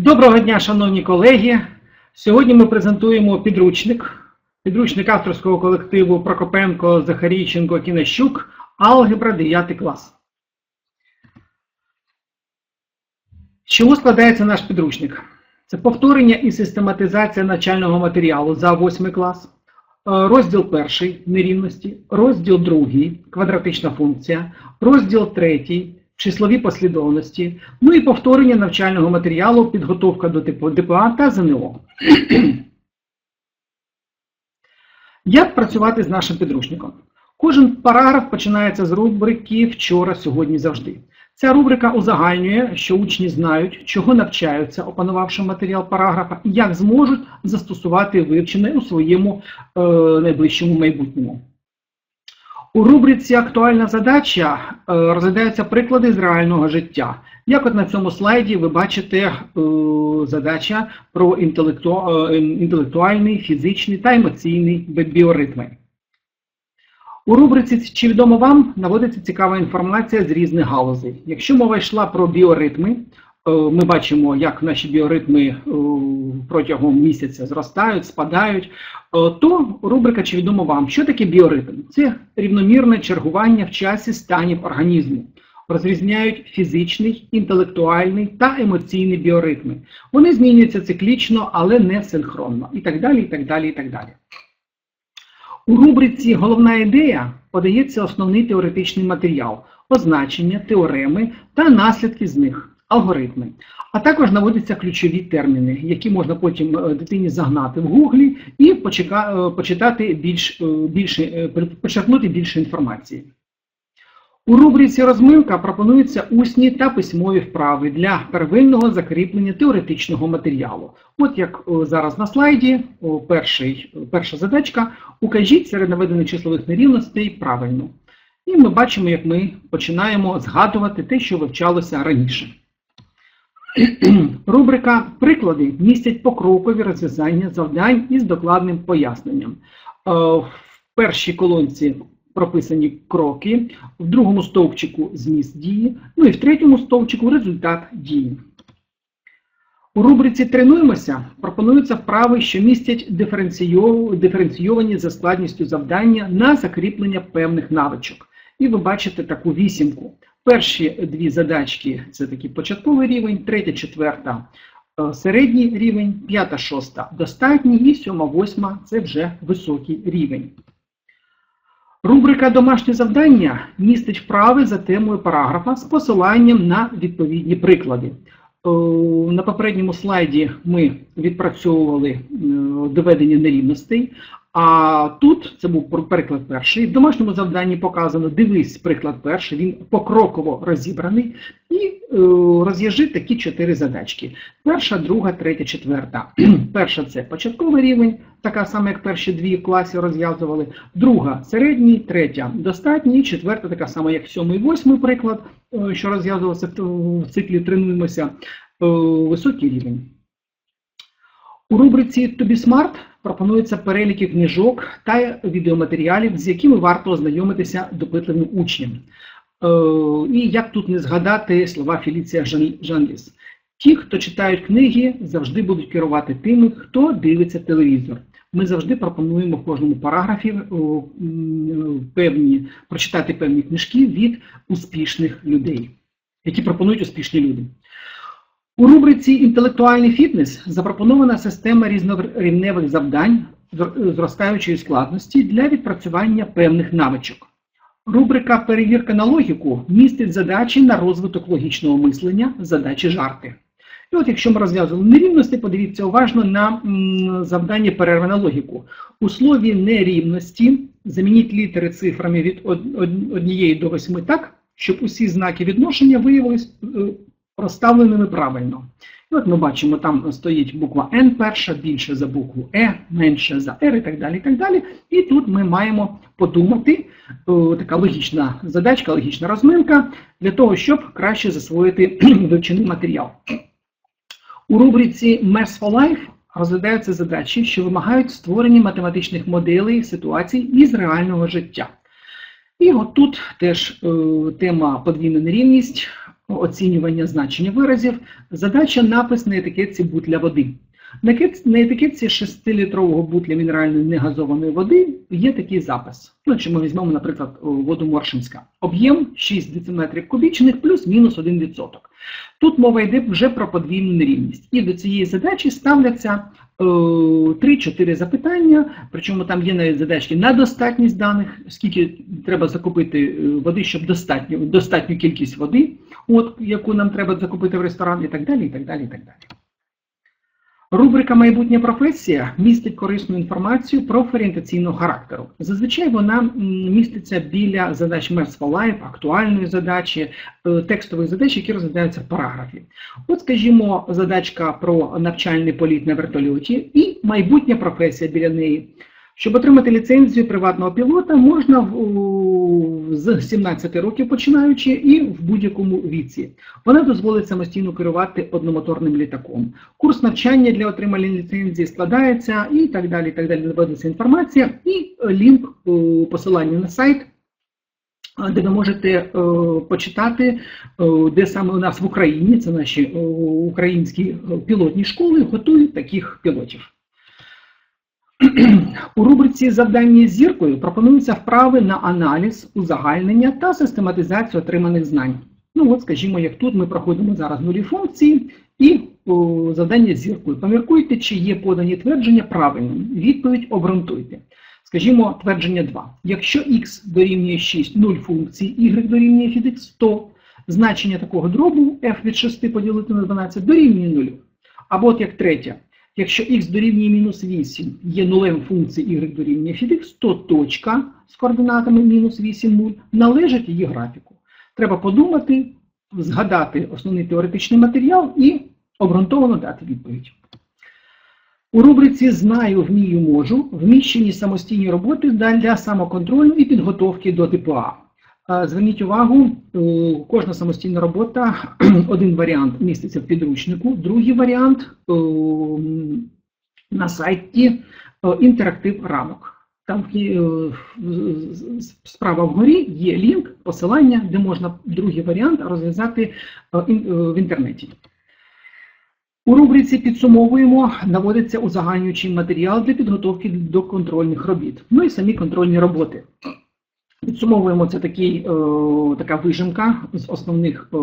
Доброго дня, шановні колеги. Сьогодні ми презентуємо підручник, підручник авторського колективу Прокопенко, Захарійченко, Кінещук, алгебра 9 клас. З чого складається наш підручник? Це повторення і систематизація навчального матеріалу за 8 клас, е, розділ перший нерівності, розділ другий квадратична функція, розділ третій числові послідовності, ну і повторення навчального матеріалу, підготовка до типу ДПА та ЗНО. Як працювати з нашим підручником? Кожен параграф починається з рубрики Вчора, сьогодні, завжди. Ця рубрика узагальнює, що учні знають, чого навчаються, опанувавши матеріал параграфа, і як зможуть застосувати вивчене у своєму е, найближчому майбутньому. У рубриці Актуальна задача е, розглядаються приклади з реального життя. Як от на цьому слайді ви бачите е, задача про е, інтелектуальний, фізичний та емоційний біоритми. У рубриці Чи відомо вам наводиться цікава інформація з різних галузей. Якщо мова йшла про біоритми, ми бачимо, як наші біоритми е, протягом місяця зростають, спадають, е, то рубрика Чи відомо вам, що таке біоритм? Це рівномірне чергування в часі станів організму. Розрізняють фізичний, інтелектуальний та емоційний біоритми. Вони змінюються циклічно, але не синхронно. І так далі, і так далі, і так далі. У рубриці Головна ідея подається основний теоретичний матеріал, означення, теореми та наслідки з них, алгоритми. А також наводяться ключові терміни, які можна потім е, дитині загнати в гуглі і почека- е, почитати більш, е, більше, почерпнути більше інформації. У рубриці Розминка пропонуються усні та письмові вправи для первинного закріплення теоретичного матеріалу. От як зараз на слайді, перший, перша задачка, укажіть серед наведених числових нерівностей правильно. І ми бачимо, як ми починаємо згадувати те, що вивчалося раніше. Рубрика Приклади містять покрокові розв'язання завдань із докладним поясненням. Е, В першій колонці прописані кроки, в другому стовпчику зміст дії, ну і в третьому стовпчику результат дії. У рубриці Тренуємося пропонуються вправи, що містять диференційовані за складністю завдання на закріплення певних навичок. І ви бачите таку вісімку. Перші дві задачки це такий початковий рівень, третя, четверта е, середній рівень, п'ята, шоста достатній і сьома, восьма це вже високий рівень. Рубрика Домашнє завдання містить вправи за темою параграфа з посиланням на відповідні приклади. Е, На попередньому слайді ми відпрацьовували е, доведення нерівностей, а тут це був пр- приклад перший. В домашньому завданні показано дивись приклад перший, він покроково розібраний і е, розв'яжи такі чотири задачки. Перша, друга, третя, четверта. Перша це початковий рівень, така сама, як перші дві в класі розв'язували. Друга середній, третя достатній, четверта, така сама, як сьомий, восьмий приклад, е, що розв'язувався в циклі Тренуємося, е, високий рівень. У рубриці Тобі Смарт пропонується переліки книжок та відеоматеріалів, з якими варто ознайомитися допитливим учням. Е, І як тут не згадати слова Феліція Жанліс. Ті, хто читають книги, завжди будуть керувати тими, хто дивиться телевізор. Ми завжди пропонуємо в кожному параграфі певні, прочитати певні книжки від успішних людей, які пропонують успішні люди. У рубриці Інтелектуальний фітнес запропонована система різнорівневих завдань зр- зростаючої складності для відпрацювання певних навичок. Рубрика Перевірка на логіку містить задачі на розвиток логічного мислення, задачі жарти. І от якщо ми розв'язували нерівності, подивіться уважно на завдання перерви на логіку. У слові нерівності замініть літери цифрами від од- од- однієї до восьми так, щоб усі знаки відношення виявились е, розставленими правильно. І от ми бачимо, там стоїть буква N перша, більше за букву E, менше за R і так далі. І так далі. І тут ми маємо подумати, о, така логічна задачка, логічна розминка, для того, щоб краще засвоїти вивчений матеріал. У рубриці Maths for Life розглядаються задачі, що вимагають створення математичних моделей ситуацій із реального життя. І от тут теж е, тема подвійна нерівність. Оцінювання значення виразів, задача напис на етикетці бутля води. На етикетці 6-літрового бутля мінеральної негазованої води є такий запис. Ну, якщо ми візьмемо, наприклад, воду Моршинська. Об'єм 6 дециметрів кубічних плюс-мінус 1%. Тут мова йде вже про подвійну нерівність. І до цієї задачі ставляться е, 3-4 запитання, причому там є навіть задачки на достатність даних, скільки треба закупити е, води, щоб достатньо, достатню кількість води, от, яку нам треба закупити в ресторан, і так далі, і так далі, і так далі. Рубрика Майбутня професія містить корисну інформацію профорієнтаційного характеру. Зазвичай вона міститься біля задач for Life, актуальної задачі, текстової текстових задач, які розглядаються в параграфі. От, скажімо, задачка про навчальний політ на вертольоті і майбутня професія біля неї. Щоб отримати ліцензію приватного пілота, можна з 17 років починаючи і в будь-якому віці. Вона дозволить самостійно керувати одномоторним літаком. Курс навчання для отримання ліцензії складається і так далі. і так далі наводиться інформація, і лінк у посиланні на сайт. Де ви можете е, почитати, е, де саме у нас в Україні, це наші е, українські пілотні школи, готують таких пілотів. У рубриці Завдання з зіркою пропонуються вправи на аналіз, узагальнення та систематизацію отриманих знань. Ну от, скажімо, як тут ми проходимо зараз нулі функції і о, завдання з зіркою. Поміркуйте, чи є подані твердження правильним. Відповідь обґрунтуйте. Скажімо, твердження 2. Якщо x дорівнює 6, 0 функцій, y дорівнює від x 100, значення такого дробу f від 6 поділити на 12 дорівнює 0. Або от як третє. Якщо x дорівнює мінус 8 є нулем функції y дорівнює від то точка з координатами мінус 8, 0 належить її графіку. Треба подумати, згадати основний теоретичний матеріал і обґрунтовано дати відповідь. У рубриці Знаю, вмію, можу вміщені самостійні роботи для самоконтролю і підготовки до ТПА. Е, Зверніть увагу, кожна самостійна робота, один варіант міститься в підручнику, другий варіант на сайті інтерактив рамок. Там е, справа вгорі є лінк, посилання, де можна другий варіант розв'язати е, в інтернеті. У рубриці підсумовуємо, наводиться узагальнюючий матеріал для підготовки до контрольних робіт. Ну і самі контрольні роботи. Підсумовуємо це такий, е, така вижимка з основних е,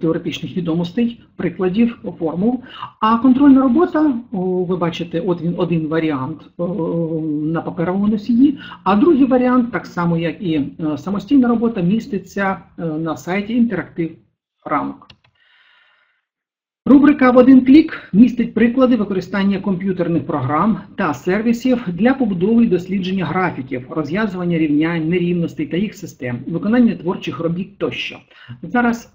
теоретичних відомостей, прикладів, формул. А контрольна робота, ви бачите, от він один варіант е, на паперовому носії, а другий варіант, так само як і е, самостійна робота, міститься е, на сайті інтерактив рамок. Рубрика в один клік містить приклади використання комп'ютерних програм та сервісів для побудови і дослідження графіків, розв'язування рівнянь, нерівностей та їх систем, виконання творчих робіт тощо. Зараз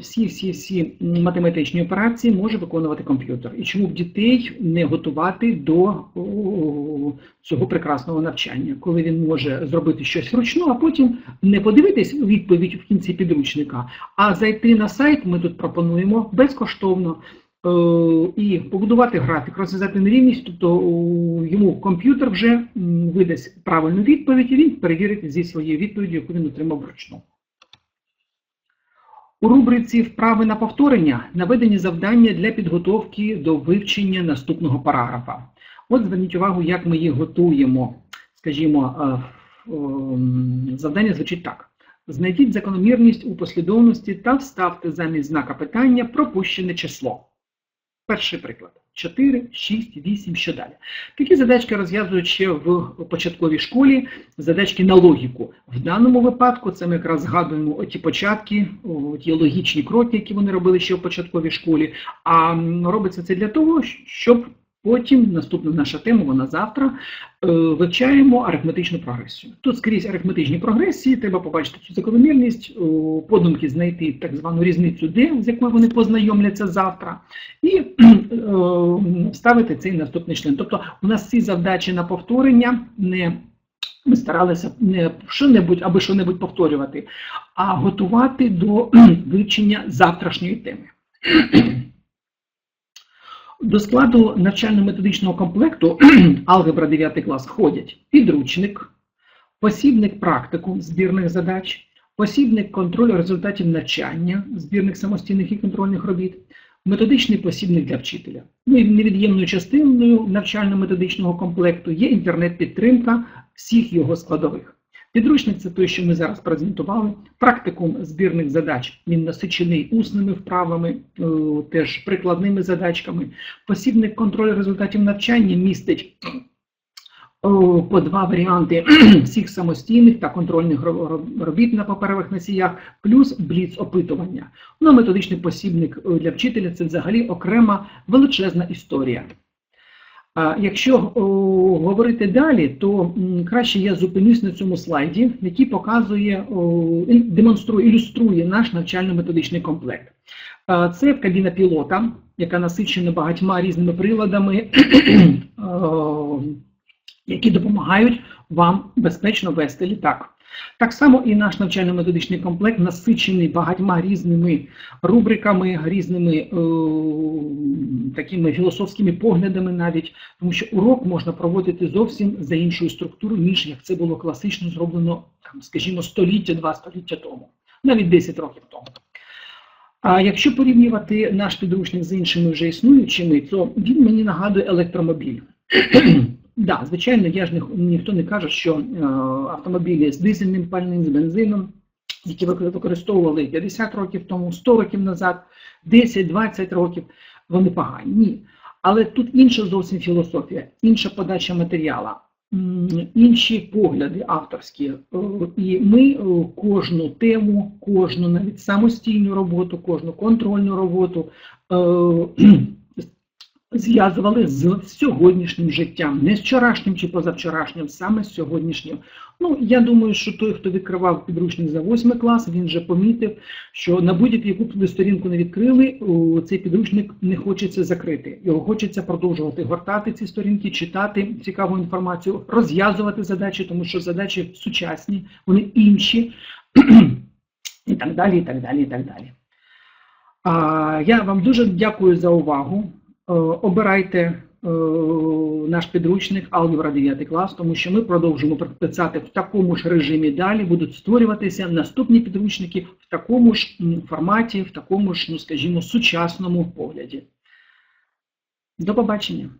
всі всі всі математичні операції може виконувати комп'ютер. І чому б дітей не готувати до цього прекрасного навчання, коли він може зробити щось вручну, а потім не подивитись відповідь в кінці підручника, а зайти на сайт. Ми тут пропонуємо безкоштовно. Е, І побудувати графік, розв'язати нерівність, тобто о, йому комп'ютер вже видасть правильну відповідь, і він перевірить зі своєю відповіддю, яку він отримав вручну. У рубриці Вправи на повторення наведені завдання для підготовки до вивчення наступного параграфа. От зверніть увагу, як ми їх готуємо. Скажімо, е, ем, завдання звучить так: знайдіть закономірність у послідовності та вставте замість знака питання пропущене число. Перший приклад. 4, 6, 8, що далі. Такі задачки розв'язують ще в початковій школі, задачки на логіку. В даному випадку це ми якраз згадуємо оті початки, ті логічні кроки, які вони робили ще в початковій школі. А робиться це для того, щоб потім, наступна наша тема, вона завтра, е, вивчаємо арифметичну прогресію. Тут скрізь арифметичні прогресії, треба побачити цю закономірність, подумки знайти так звану різницю D, з якою вони познайомляться завтра, і е, ставити цей наступний член. Тобто у нас ці завдачі на повторення не ми старалися не що-небудь, аби що-небудь повторювати, а готувати до вивчення завтрашньої теми. До складу навчально-методичного комплекту алгебра 9 клас входять підручник, посібник практику збірних задач, посібник контролю результатів навчання, збірник самостійних і контрольних робіт, методичний посібник для вчителя. Ну і невід'ємною частиною навчально-методичного комплекту є інтернет-підтримка всіх його складових. Підручник це той, що ми зараз презентували. Практикум збірних задач він насичений усними вправами, е, теж прикладними задачками. Посібник контролю результатів навчання містить по два варіанти всіх самостійних та контрольних ро- ро- робіт на паперових носіях, плюс бліц-опитування. Ну, а методичний посібник е, для вчителя це взагалі окрема величезна історія. Якщо о, говорити далі, то краще я зупинюсь на цьому слайді, який показує, о, демонструє, ілюструє наш навчально-методичний комплект. Це кабіна пілота, яка насичена багатьма різними приладами, які допомагають вам безпечно вести літак. Так само і наш навчально-методичний комплект насичений багатьма різними рубриками, різними е, такими філософськими поглядами навіть, тому що урок можна проводити зовсім за іншою структурою, ніж як це було класично зроблено, там, скажімо, століття, два століття тому, навіть 10 років тому. А якщо порівнювати наш підручник з іншими вже існуючими, то він мені нагадує електромобіль. Да, звичайно, я ж не, ніхто не каже, що е, автомобілі з дизельним пальним, з бензином, які використовували 50 років тому, 100 років назад, 10-20 років, вони погані. Ні. Але тут інша зовсім філософія, інша подача матеріала, інші погляди авторські. Е, І ми е, кожну тему, кожну навіть самостійну роботу, кожну контрольну роботу е, зв'язували з сьогоднішнім життям, не з вчорашнім чи позавчорашнім, саме з сьогоднішнім. Ну, я думаю, що той, хто відкривав підручник за 8 клас, він вже помітив, що на будь-яку сторінку не відкрили, цей підручник не хочеться закрити. Його хочеться продовжувати гортати ці сторінки, читати цікаву інформацію, розв'язувати задачі, тому що задачі сучасні, вони інші, і так далі, і так далі, і так далі. Я вам дуже дякую за увагу. Е, Обирайте е, наш підручник Алгебра 9 клас, тому що ми продовжуємо писати в такому ж режимі далі, будуть створюватися наступні підручники в такому ж форматі, в такому ж, ну скажімо, сучасному погляді. До побачення!